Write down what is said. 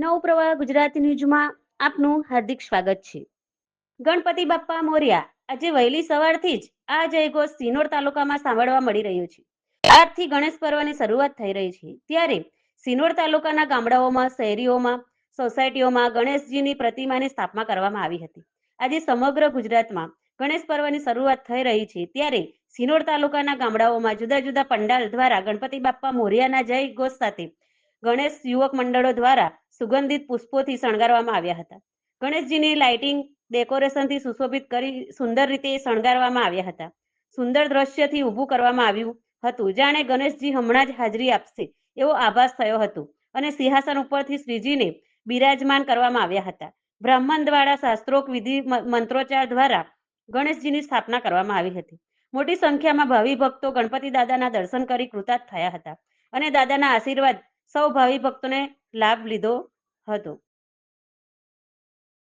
નવપ્રવાહ ગુજરાતી ન્યૂઝમાં આપનું હાર્દિક સ્વાગત છે. ગણપતિ બાપ્પા મોર્યા આજે વહેલી સવારથી જ આ જયઘોષ સિનોર તાલુકામાં સાંભળવા મળી રહ્યો છે. આજથી ગણેશ પર્વની શરૂઆત થઈ રહી છે. ત્યારે સિનોર તાલુકાના ગામડાઓમાં, શહેરીઓમાં, સોસાયટીઓમાં ગણેશજીની પ્રતિમાની સ્થાપના કરવામાં આવી હતી. આજે સમગ્ર ગુજરાતમાં ગણેશ પર્વની શરૂઆત થઈ રહી છે. ત્યારે સિનોર તાલુકાના ગામડાઓમાં જુદા જુદા પંડાલ દ્વારા ગણપતિ બાપ્પા મોર્યાના જય ઘોષ સાથે ગણેશ યુવક મંડળો દ્વારા સુગંધિત પુષ્પોથી શણગારવામાં આવ્યા હતા. ગણેશજીની લાઇટિંગ ડેકોરેશનથી સુશોભિત કરી સુંદર રીતે શણગારવામાં આવ્યા હતા. સુંદર દ્રશ્યથી ઊભું કરવામાં આવ્યું હતું, જાણે ગણેશજી હમણાં જ હાજરી આપશે એવો આભાસ થયો હતો અને સિંહાસન ઉપરથી શ્રીજીને બિરાજમાન કરવામાં આવ્યા હતા. બ્રાહ્મણ દ્વારા શાસ્ત્રોક વિધિ મંત્રોચ્ચાર દ્વારા ગણેશજીની સ્થાપના કરવામાં આવી હતી. મોટી સંખ્યામાં ભાવિ ભક્તો ગણપતિ દાદાના દર્શન કરી કૃતાર્થ થયા હતા અને દાદાના આશીર્વાદ સૌ ભાવિ ભક્તોને લાભ લીધો હતો.